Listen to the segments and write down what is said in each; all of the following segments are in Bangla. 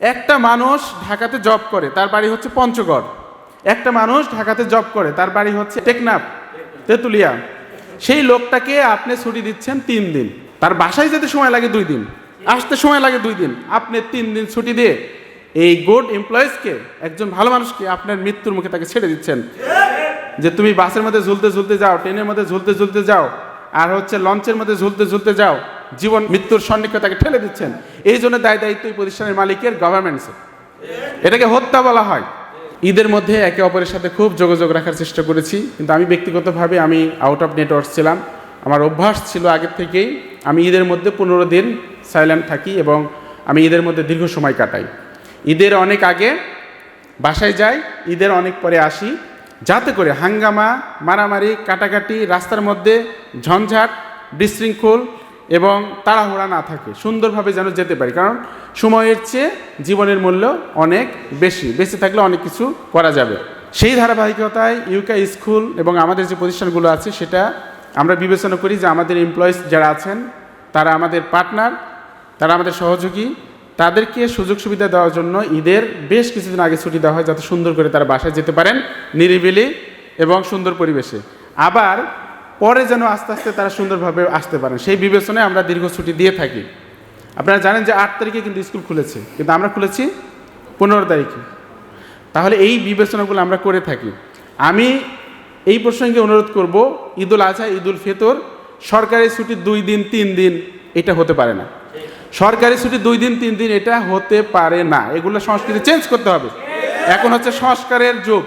একটা মানুষ ঢাকাতে জব করে, তার বাড়ি হচ্ছে পঞ্চগড়। একটা মানুষ ঢাকাতে জব করে, তার বাড়ি হচ্ছে টেকনাফ, তেতুলিয়া। সেই লোকটাকে আপনি ছুটি দিচ্ছেন তিন দিন। তার বাসায় যেতে সময় লাগে দুই দিন, আসতে সময় লাগে দুই দিন। আপনি তিন দিন ছুটি দিয়ে এই গুড এমপ্লয়িজকে একজন ভালো মানুষকে আপনার মৃত্যুর মুখে তাকে ছেড়ে দিচ্ছেন। যে তুমি বাসের মধ্যে ঝুলতে ঝুলতে যাও, ট্রেনের মধ্যে ঝুলতে ঝুলতে যাও, আর হচ্ছে লঞ্চের মধ্যে ঝুলতে ঝুলতে যাও জীবন মৃত্যুর সন্নিকটে তাকে ঠেলে দিচ্ছেন। এই জন্য দায় দায়িত্ব এই প্রতিষ্ঠানের মালিকের গভর্নমেন্টসের এটাকে হত্যা বলা হয়। ঈদের মধ্যে একে অপরের সাথে খুব যোগাযোগ রাখার চেষ্টা করেছি। কিন্তু আমি ব্যক্তিগতভাবে আমি আউট অফ নেটওয়ার্ক ছিলাম। আমার অভ্যাস ছিল আগের থেকেই আমি ঈদের মধ্যে পনেরো দিন সাইলেন্ট থাকি এবং আমি ঈদের মধ্যে দীর্ঘ সময় কাটাই। ঈদের অনেক আগে বাসায় যাই, ঈদের অনেক পরে আসি। যাতে করে হাঙ্গামা, মারামারি, কাটাকাটি, রাস্তার মধ্যে ঝঞ্ঝাট, বিশৃঙ্খল এবং তাড়াহুড়া না থাকে, সুন্দরভাবে যেন যেতে পারি। কারণ সময়ের চেয়ে জীবনের মূল্য অনেক বেশি, বেঁচে থাকলে অনেক কিছু করা যাবে। সেই ধারাবাহিকতায় ইউকে স্কুল এবং আমাদের যে প্রতিষ্ঠানগুলো আছে, সেটা আমরা বিবেচনা করি যে আমাদের এমপ্লয়িজ যারা আছেন, তারা আমাদের পার্টনার তারা আমাদের সহযোগী, তাদেরকে সুযোগ সুবিধা দেওয়ার জন্য ঈদের বেশ কিছুদিন আগে ছুটি দেওয়া হয়, যাতে সুন্দর করে তারা বাসায় যেতে পারেন নিরিবিলি এবং সুন্দর পরিবেশে। আবার পরে যেন আস্তে আস্তে তারা সুন্দরভাবে আসতে পারেন। সেই বিবেচনায় আমরা দীর্ঘ ছুটি দিয়ে থাকি। আপনারা জানেন যে আট তারিখে কিন্তু স্কুল খুলেছে। কিন্তু আমরা খুলেছি পনেরো তারিখে। তাহলে এই বিবেচনাগুলো আমরা করে থাকি। আমি এই প্রসঙ্গে অনুরোধ করব, ঈদুল আজহা, ঈদুল ফিতর, সরকারি ছুটি দুই দিন, তিন দিন, এটা হতে পারে না। সরকারি ছুটি দুই দিন, তিন দিন, এটা হতে পারে না। এগুলো সংস্কৃতি চেঞ্জ করতে হবে। এখন হচ্ছে সংস্কারের যুগ।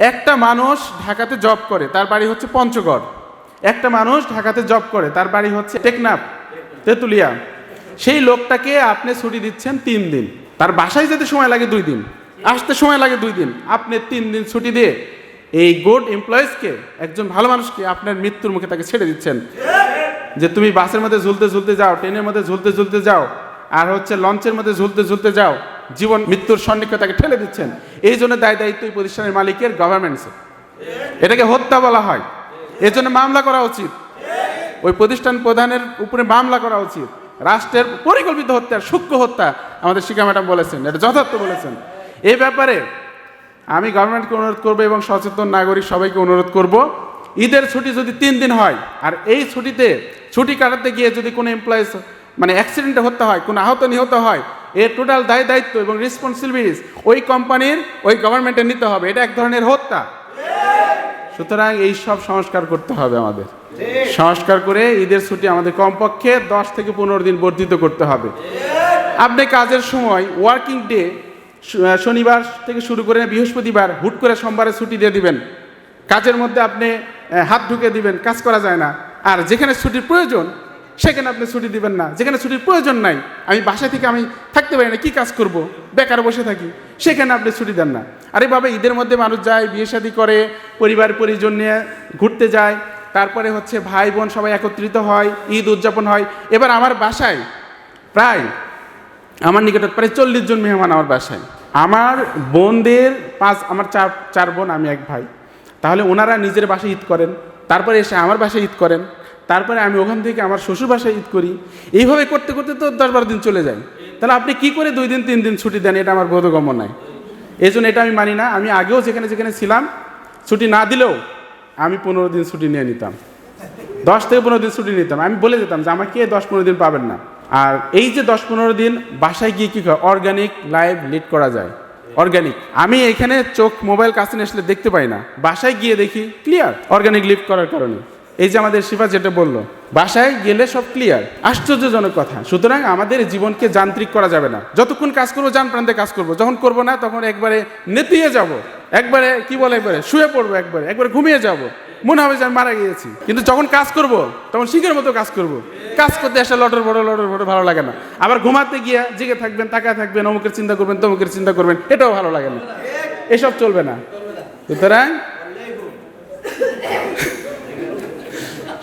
একটা মানুষ ঢাকাতে জব করে, তার বাড়ি হচ্ছে পঞ্চগড়। একটা মানুষ ঢাকাতে জব করে, তার বাড়ি হচ্ছে টেকনাফ, তেতুলিয়া। সেই লোকটাকে আপনি ছুটি দিচ্ছেন তিন দিন। তার বাসায় যেতে সময় লাগে দুই দিন, আসতে সময় লাগে দুই দিন। আপনি তিন দিন ছুটি দিয়ে এই গুড এমপ্লয়িজকে একজন ভালো মানুষকে আপনার মৃত্যুর মুখে তাকে ছেড়ে দিচ্ছেন। যে তুমি বাসের মধ্যে ঝুলতে ঝুলতে যাও, ট্রেনের মধ্যে ঝুলতে ঝুলতে যাও, আর হচ্ছে লঞ্চের মধ্যে ঝুলতে ঝুলতে যাও জীবন মৃত্যুর সন্নিকটে তাকে ঠেলে দিচ্ছেন। এই জন্য দায় দায়িত্ব এই প্রতিষ্ঠানের মালিকের গভর্নমেন্টসের এটাকে হত্যা বলা হয়। এর জন্য মামলা করা উচিত। ওই প্রতিষ্ঠান প্রধানের উপরে মামলা করা উচিত। রাষ্ট্রের পরিকল্পিত হত্যা, সূক্ষ্ম হত্যা আমাদের শিক্ষা ম্যাডাম বলেছেন, এটা যথার্থ বলেছেন। এই ব্যাপারে আমি গভর্নমেন্টকে অনুরোধ করব এবং সচেতন নাগরিক সবাইকে অনুরোধ করব, ঈদের ছুটি যদি তিন দিন হয়, আর এই ছুটিতে ছুটি কাটাতে গিয়ে যদি কোনো এমপ্লয়িজ মানে অ্যাক্সিডেন্টে হত্যা হয়, কোনো আহত নিহত হয় এর টোটাল দায় দায়িত্ব এবং রেসপন্সিবিলিটিস ওই কোম্পানির ওই গভর্নমেন্টের নিতে হবে। এটা এক ধরনের হত্যা। সুতরাং এই সব সংস্কার করতে হবে আমাদের। সংস্কার করে ঈদের ছুটি আমাদের কমপক্ষে দশ থেকে পনেরো দিন বর্ধিত করতে হবে। আপনি কাজের সময় ওয়ার্কিং ডে শনিবার থেকে শুরু করে বৃহস্পতিবার হুট করে সোমবারে ছুটি দিয়ে দিবেন। কাজের মধ্যে আপনি হাত ঢুকে দিবেন, কাজ করা যায় না। আর যেখানে ছুটির প্রয়োজন সেখানে আপনি ছুটি দিবেন না। যেখানে ছুটির প্রয়োজন নাই। আমি বাসা থেকে আমি থাকতে পারি না, কি কাজ করব? বেকার বসে থাকি। সেখানে আপনি ছুটি দেন না। আরে বাবা, ঈদের মধ্যে মানুষ যায়, বিয়ে শাদী করে, পরিবার, পরিজন নিয়ে ঘুরতে যায়। তারপরে হচ্ছে ভাই বোন সবাই একত্রিত হয়, ঈদ উদযাপন হয়। এবার আমার বাসায় প্রায়, আমার নিকটে প্রায় চল্লিশ জন মেহমান আমার বাসায়। আমার বোনদের পাঁচ, আমার চার চার বোন, আমি এক ভাই। তাহলে ওনারা নিজের বাসায় ঈদ করেন। তারপরে এসে আমার বাসায় ঈদ করেন, তারপরে আমি ওখান থেকে আমার শ্বশুর বাসায় ঈদ করি। এইভাবে করতে করতে তো দশ বারো দিন চলে যায়। তাহলে আপনি কি করে দুই দিন, তিন দিন ছুটি দেন? এটা আমার বোধগম্য নাই এই জন্য এটা আমি মানি না। আমি আগেও যেখানে যেখানে ছিলাম, ছুটি না দিলেও আমি পনেরো দিন ছুটি নিয়ে নিতাম। দশ থেকে পনেরো দিন ছুটি নিতাম। আমি বলে দিতাম যে, আমাকে দশ পনেরো দিন পাবেন না। আর এই যে দশ পনেরো দিন বাসায় গিয়ে কী হয়? অর্গানিক লাইভ লিড করা যায়। অর্গানিক আমি এখানে চোখ মোবাইল কাছে আসলে দেখতে পাই না। বাসায় গিয়ে দেখি ক্লিয়ার অর্গ্যানিক লিফ করার কারণে। এই যে আমাদের শিফা যেটা বলল, বাসায় গেলে সব ক্লিয়ার আশ্চর্যজনক কথা। সুতরাং আমাদের জীবনকে যান্ত্রিক করা যাবে না। যতক্ষণ কাজ করব, যান প্রান্তে কাজ করব। যখন করব না, তখন একবারে নেতিয়ে যাব। একবারে, কি বলে একবারে? শুয়ে পড়ব একবারে একবারে ঘুমিয়ে যাব। মনে হবে যে আমি মারা গিয়েছি। কিন্তু যখন কাজ করব, তখন শিখের মতো কাজ করব। কাজ করতে আসলে লটর বড় লটর বড় ভালো লাগে না। আবার ঘুমাতে গিয়ে জেগে থাকবেন, তাকায় থাকবেন, অমুকের চিন্তা করবেন, তমুকের চিন্তা করবেন, এটাও ভালো লাগে না। এসব চলবে না। সুতরাং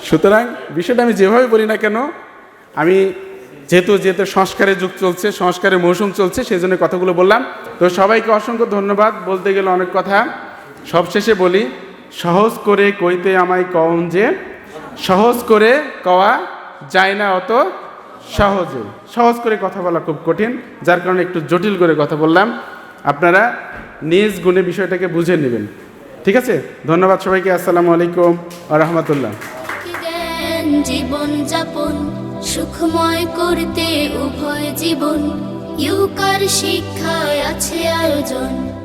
সুতরাং বিষয়টা আমি যেভাবে বলি না কেন, আমি যেহেতু যেহেতু সংস্কারের যুগ চলছে, সংস্কারের মৌসুম চলছে, সেই জন্য কথাগুলো বললাম। তো সবাইকে অসংখ্য ধন্যবাদ। বলতে গেলে অনেক কথা। সবশেষে বলি সহজ করে কইতে আমায় কম যে, সহজ করে কওয়া যায় না অত সহজে। সহজ করে কথা বলা খুব কঠিন, যার কারণে একটু জটিল করে কথা বললাম। আপনারা নিজ গুণে বিষয়টাকে বুঝে নেবেন। ঠিক আছে? ধন্যবাদ সবাইকে। আসসালামু আলাইকুম রহমতুল্লাহ। জীবন যাপন, সুখময় করতে উভয় জীবন। ইউকার শিক্ষায় আছে আয়োজন।